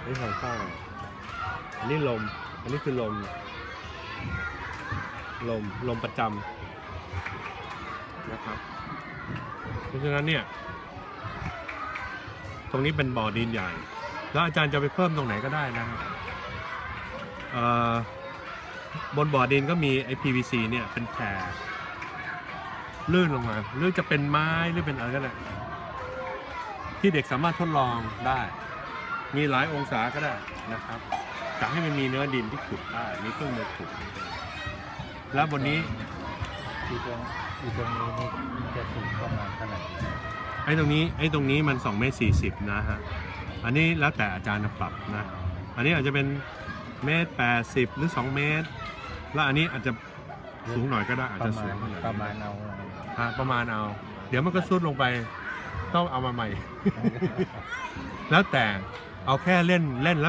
อันนี้ทางใต้อันนี้ลม อันนี้คือลม ลม ลมประจำนะครับ เพราะฉะนั้นเนี่ย ตรงนี้เป็นบ่อดินใหญ่ แล้วอาจารย์จะไปเพิ่มตรงไหนก็ได้นะครับบนบ่อดินก็มีไอ้ PVC เนี่ยเป็นแพรลื่นลงมา หรือจะเป็นไม้หรือเป็นอะไรก็ได้ที่เด็กสามารถทดลองได้ มีหลายองศาก็ได้นะครับจะให้มันมีเนื้อดินที่ขุดได้มีเครื่องมือขุด แล้วบนนี้อีตรงอีตรงนี้นี่มันจะสูงประมาณเท่าไหร่ไอ้ตรงนี้ไอ้ตรงนี้มัน2เมตรสี่สิบนะฮะ อันนี้แล้วแต่อาจารย์จะปรับนะ อันนี้อาจจะเป็นเมตรแปดสิบหรือ 2 เมตร แล้วอันนี้อาจจะสูงหน่อยก็ได้อาจปจะระสูมาณงหน่อยประมาณเอาฮะประมาณเอา เดี๋ยวมันก็ซุดลงไปต้องเอามาใหม่ แล้วแต่ เอาแค่เล่นเล่นแล้ว